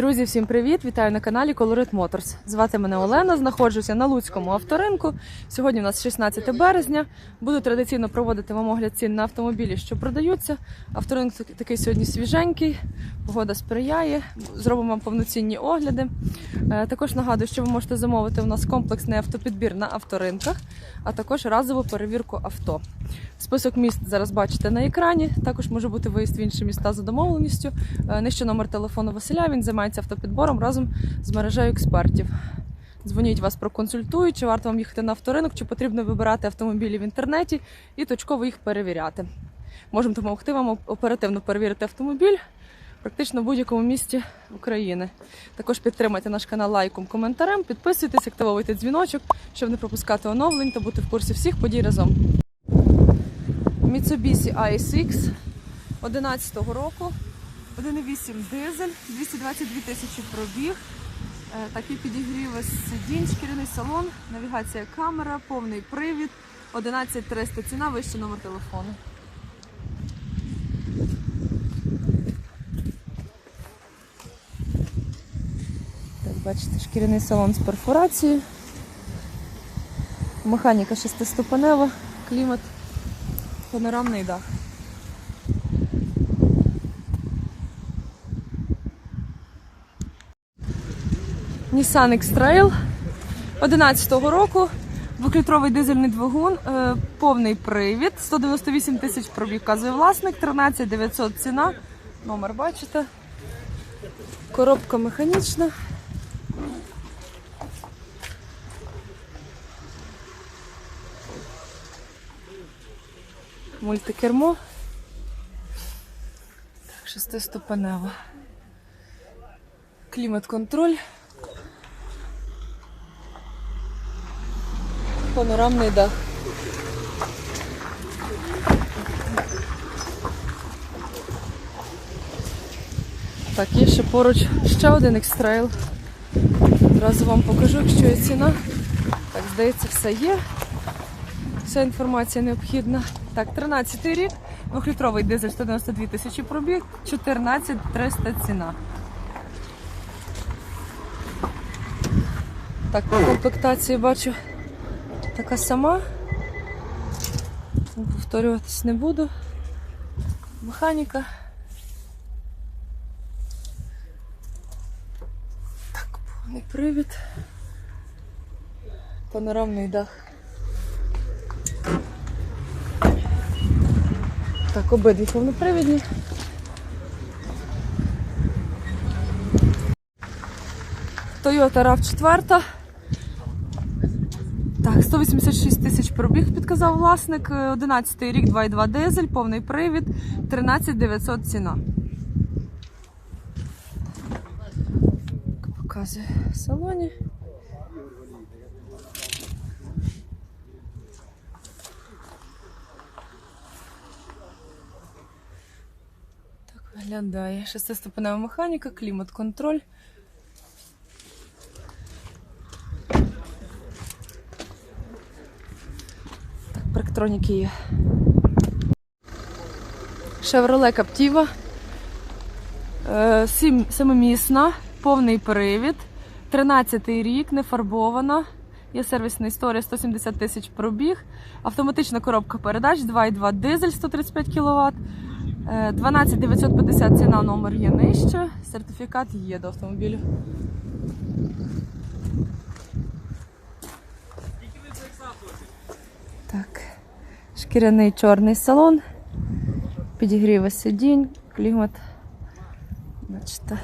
Друзі, всім привіт! Вітаю на каналі Colorit Motors. Звати мене Олена, знаходжуся на Луцькому авторинку. Сьогодні у нас 16 березня. Буду традиційно проводити вам огляд цін на автомобілі, що продаються. Авторинок такий сьогодні свіженький, погода сприяє. Зробимо вам повноцінні огляди. Е, Також нагадую, що ви можете замовити у нас комплексний автопідбір на авторинках, а також разову перевірку авто. Список міст зараз бачите на екрані. Також може бути виїзд в інші міста за домовленістю. Е, Нижче номер телефону Василя. Він займається автопідбором разом з мережею експертів. Дзвоніть вас проконсультують, чи варто вам їхати на авторинок, чи потрібно вибирати автомобілі в інтернеті і точково їх перевіряти. Можемо допомогти вам оперативно перевірити автомобіль практично в будь-якому місті України. Також підтримайте наш канал лайком, коментарем, підписуйтесь, активовуйте дзвіночок, щоб не пропускати оновлень та бути в курсі всіх подій разом. Mitsubishi ASX 11 року, 1,8 дизель, 222 тисячі пробіг. Е, Такий підігрів сидінь, шкіряний салон, навігація камера, повний привід, 11300 ціна, вищий номер телефону. Так, бачите, шкіряний салон з перфорацією. Механіка шестиступенева, клімат, панорамний дах. Nissan X-Trail 11-го року. Двохлітровий дизельний двигун, е, повний привід, 198 тисяч пробіг, вказує власник, 13 900 ціна. Номер бачите. Коробка механічна. Мультикермо. Так, шестиступенева. Клімат-контроль. Панорамний дах. Так, є ще поруч ще один екстрейл. Одразу вам покажу, якщо є ціна. Так, здається, все є. Вся інформація необхідна. Так, 13 рік, двохлітровий дизель 192 тисячі пробіг, 14 300 ціна. Так, по комплектації бачу така сама. Повторюватись не буду. Механіка. Так, повний привід. Панорамний дах. Так, обидві повнопривідні. Toyota RAV4. Так, 186 тисяч пробіг, підказав власник. 11 рік, 2,2 дизель, повний привід, 13 900 ціна. Показує в салоні. Так виглядає. Шестиступенева механіка, клімат-контроль. Парктроніки є. Chevrolet Captiva. Е, Семимісна, повний привід. 13 рік, не фарбована. Є сервісна історія 170 тисяч пробіг. Автоматична коробка передач, 2,2 дизель 135 кВт. 12 950 ціна номер є нижче. Сертифікат є до автомобілю. Так. Шкіряний чорний салон. Підігріви сидінь, клімат. Бачите.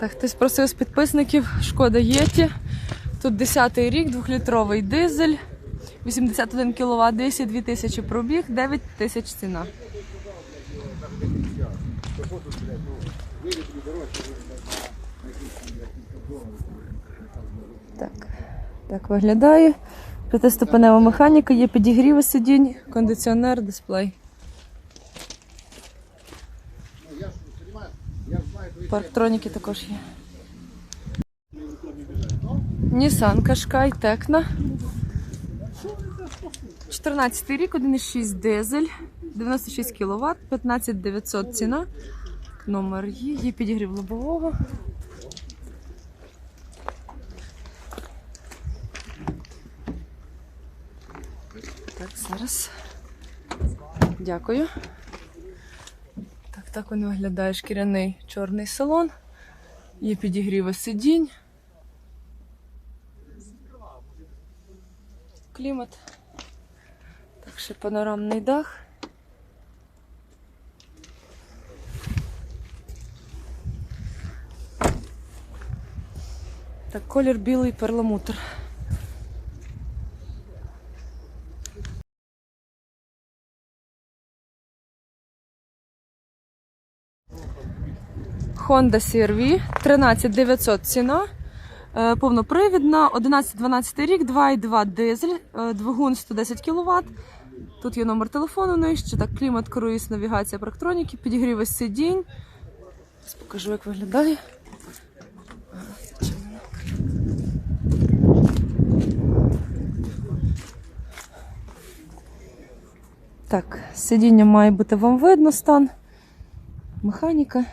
Так, хтось просив з підписників Шкода Єті. Тут 10-й рік, 2-літровий дизель, 81 кВт, 202 тисячі пробіг, 9 тисяч ціна. Так, так виглядає. П'ятиступенева механіка, є підігріви сидінь, кондиціонер, дисплей. Парктроніки також є. Nissan Qashqai Tecna. 14 рік, 1,6 дизель, 96 кВт, 15 900 ціна. Номер є, є підігрів лобового. Так, зараз. Дякую. Так, так він виглядає шкіряний чорний салон. Є підігріви сидінь. Клімат. Так, ще панорамний дах. Колір білий перламутр. Honda CR-V 13900 ціна. Е, Повнопривідна, 11-12 рік, 2,2 дизель, е, двигун 110 кВт. Тут є номер телефону нижче, так, клімат, круїз, навігація, парктроніки, підігріви сидінь. Покажу, як виглядає. Так, сидіння має бути вам видно стан. Механіка.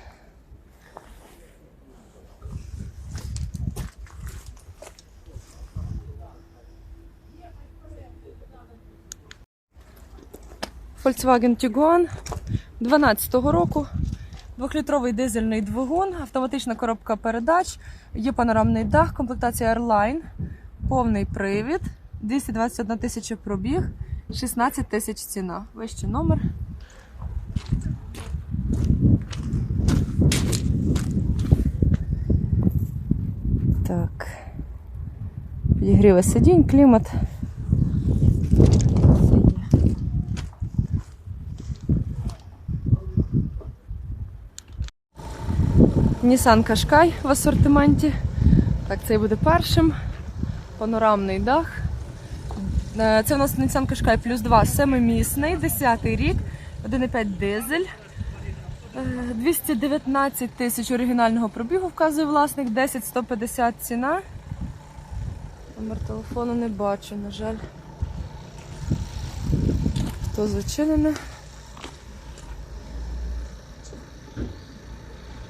Volkswagen Tiguan 12-го року. Двохлітровий дизельний двигун, автоматична коробка передач, є панорамний дах, комплектація Airline, повний привід, 221 тисяча пробіг, 16 тисяч ціна. Вищий номер. Так. Підігріве сидінь, клімат. Nissan Qashqai в асортименті. Так, цей буде першим. Панорамний дах. Е, Це у нас Nissan Qashqai плюс 2 семимісний, 10 рік, 1,5 дизель. Е, 219 тисяч оригінального пробігу вказує власник, 10 150 ціна. Номер телефону не бачу, на жаль. То зачинене.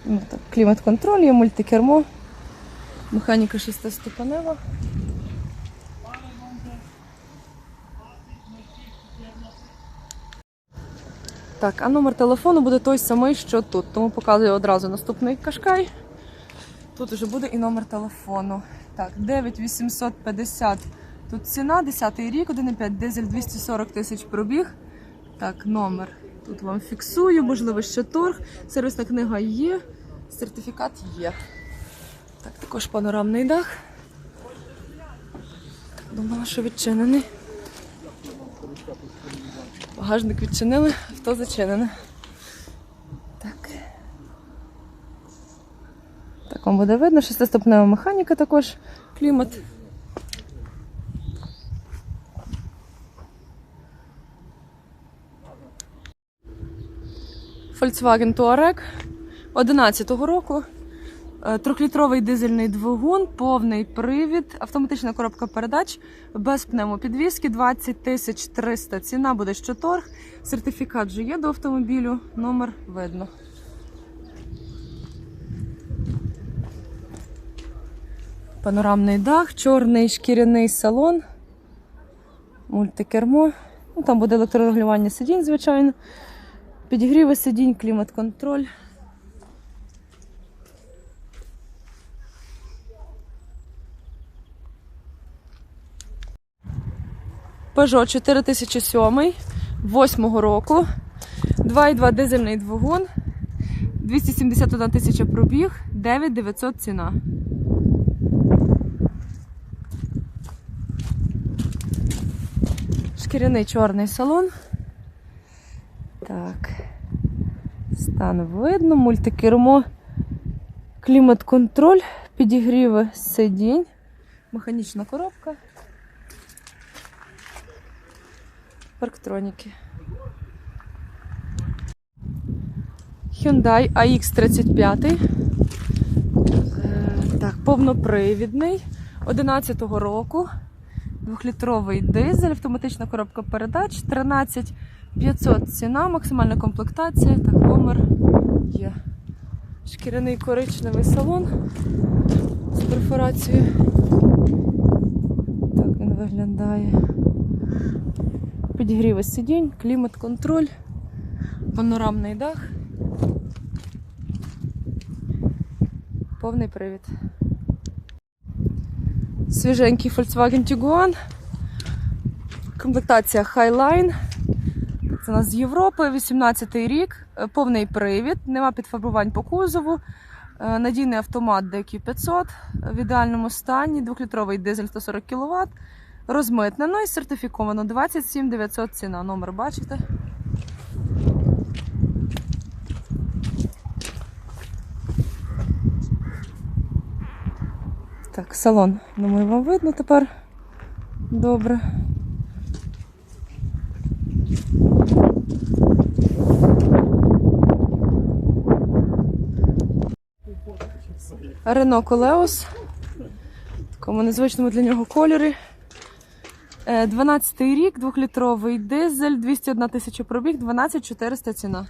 Ну, клімат-контроль, є мультикермо, механіка шестиступенева. Так, а номер телефону буде той самий, що тут. Тому показую одразу наступний кашкай. Тут вже буде і номер телефону. Так, 9850. Тут ціна, 10 рік, 1,5 дизель 240 тисяч пробіг. Так, номер. Тут вам фіксую, можливо, ще торг. Сервісна книга є, сертифікат є. Так, також панорамний дах. Думала, що відчинений. Багажник відчинили, авто зачинене. Так. Так вам буде видно, шестиступнева механіка також, клімат. Volkswagen Touareg 11-го року. Е, Трьохлітровий дизельний двигун, повний привід, автоматична коробка передач, без пневмопідвізки, 20 тисяч 300 ціна буде щоторг. Сертифікат вже є до автомобілю, номер видно. Панорамний дах, чорний шкіряний салон, мультикермо. Ну, там буде електрорегулювання сидінь, звичайно. Підігріви сидінь, клімат-контроль. Peugeot 4007 8 року. 2,2 дизельний двигун. 271 тисяча пробіг, 9900 ціна. Шкіряний чорний салон. Так. Стан видно, мультикермо, клімат-контроль, підігріви сидінь, механічна коробка. Парктроніки. Hyundai AX35. Е, Так, повнопривідний. 11-го року. Двохлітровий дизель, автоматична коробка передач, 13 500 ціна, максимальна комплектація. Так, номер є. Шкіряний коричневий салон з перфорацією. Так він виглядає. Підігріви сидінь, клімат-контроль, панорамний дах. Повний привід. Свіженький Volkswagen Tiguan. Комплектація Highline. Це у нас з Європи, 18-й рік, е, повний привід, нема підфарбувань по кузову, е, надійний автомат DQ500 в ідеальному стані, 2-літровий дизель 140 кВт, розмитнено і сертифіковано 27 900 ціна. Номер бачите. Так, салон, думаю, вам видно тепер. Добре. Рено Колеос. В такому незвичному для нього кольорі. 12 рік, 2-літровий дизель, 201 тисяча пробіг, 12 400 ціна.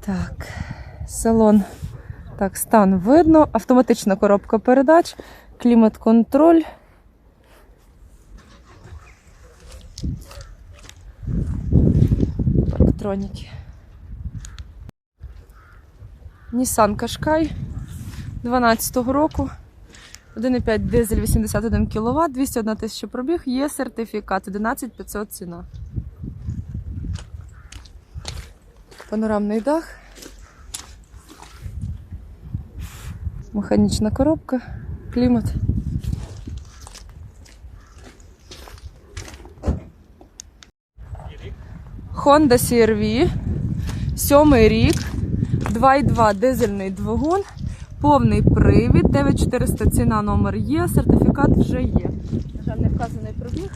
Так, салон. Так, стан видно. Автоматична коробка передач, клімат-контроль. Парктроніки. Nissan Qashqai 12-го року. 1,5 дизель 81 кВт, 201 тисяча пробіг, є сертифікат 11 500 ціна. Панорамний дах. Механічна коробка, клімат. Honda CR-V, сьомий рік, 2,2 дизельний двигун, повний привід, 9400 ціна номер є, сертифікат вже є. На жаль, не вказаний пробіг.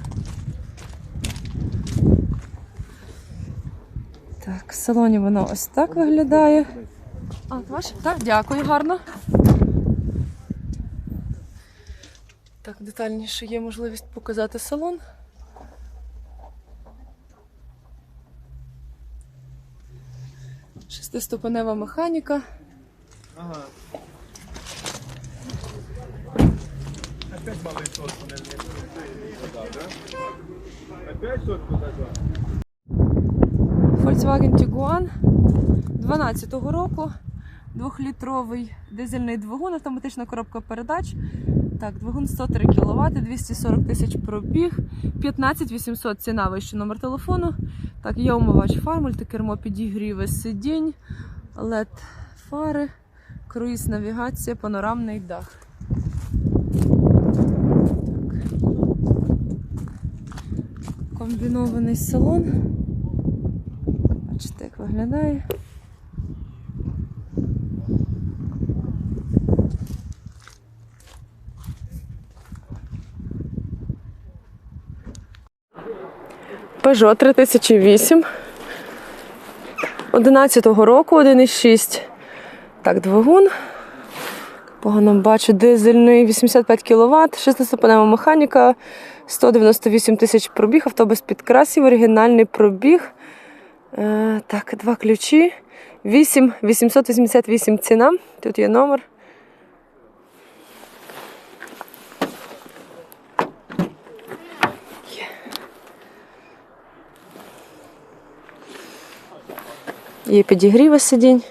Так, в салоні воно ось так виглядає. А, ваше? Так, дякую, гарно. Так, детальніше є можливість показати салон. Шестиступенева механіка. Ага. Опять да? Опять сотку дожал? Volkswagen Tiguan 12-го року. Двохлітровий дизельний двигун, автоматична коробка передач. Так, двигун 103 кВт, 240 тисяч пробіг, 15 800 ціна вищий номер телефону. Так, є умивач фар, мультикермо підігріви сидінь, LED фари, круїз навігація, панорамний дах. Комбінований салон. Бачите, як виглядає. Peugeot 3008. 11-го року 1,6. Так, двигун. Погано бачу, дизельний 85 кВт, 6-ступенева механіка, 198 тисяч пробіг, автобус підкрасів, оригінальний пробіг. Е, так, два ключі. 8 888 ціна. Тут є номер. Є. Підігріви сидінь.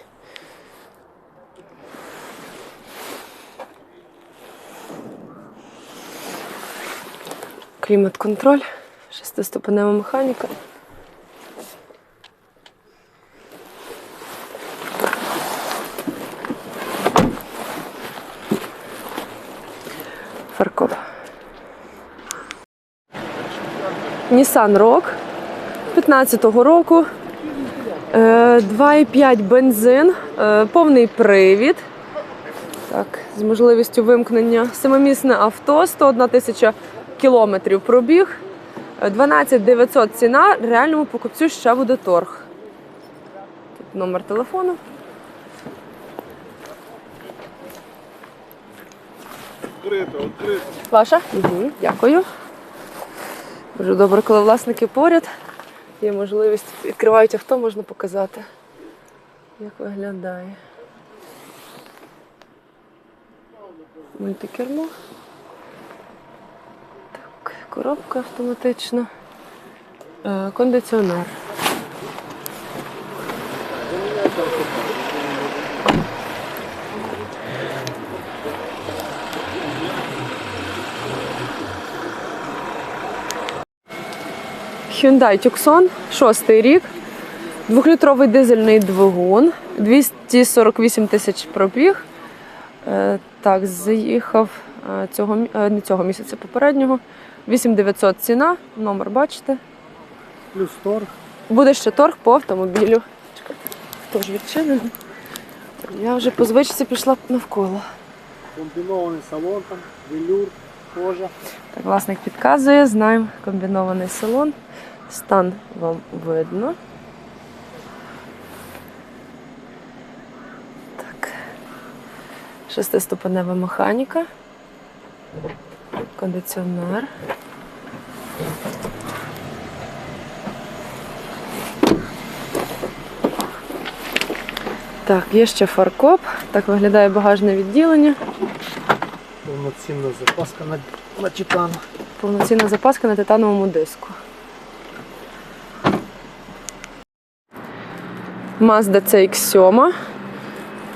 Клімат-контроль, шестиступенева механіка. Фаркоп. Nissan Rogue 15-го року. Е, 2,5 бензин, е, повний привід. Так, з можливістю вимкнення. Семимісне авто, 101 тисяча кілометрів пробіг. 12 900 ціна, реальному покупцю ще буде торг. Тут номер телефону. Відкрито, відкрито. Ваша? Угу, Дякую. Дуже добре, коли власники поряд. Є можливість, відкривають авто, можна показати, як виглядає. Мультикермо. Коробка автоматична. Е, кондиціонер. Hyundai Tucson, шостий рік. Двохлітровий дизельний двигун, 248 тисяч пробіг. Е, Так, заїхав е, цього, не цього місяця попереднього. 8900 ціна, номер бачите. Плюс торг. Буде ще торг по автомобілю. Чекайте, Теж відчинено. Я вже по звичці пішла навколо. Комбінований салон, там, велюр, кожа. Так, власник підказує, знаємо комбінований салон. Стан вам видно. Так. Шестиступенева механіка. Кондиціонер. Так, є ще фаркоп. Так виглядає багажне відділення. Повноцінна запаска на, на титан. Повноцінна запаска на титановому диску. Mazda CX-7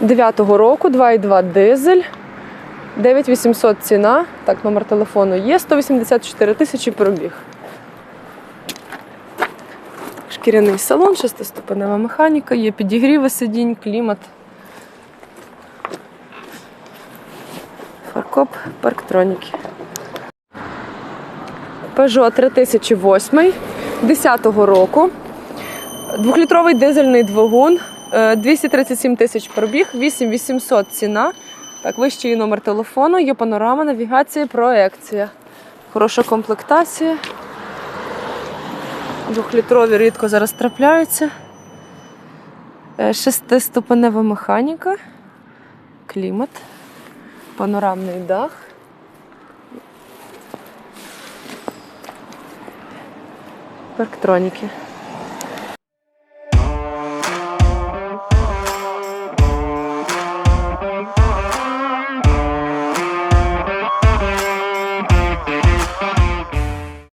9-го року, 2,2 дизель, 9800 ціна. Так, номер телефону є, 184 тисячі пробіг. Шкіряний салон, шестиступенева механіка, є підігріви сидінь, клімат. Фаркоп, парктроніки. Peugeot 3008 10-го року. Двохлітровий дизельний двигун, е, 237 тисяч пробіг, 8800 ціна. Так, вищий номер телефону, є панорама, навігація, проекція. Хороша комплектація. Двохлітрові рідко зараз трапляються. Е, Шестиступенева механіка, клімат, панорамний дах. Парктроніки.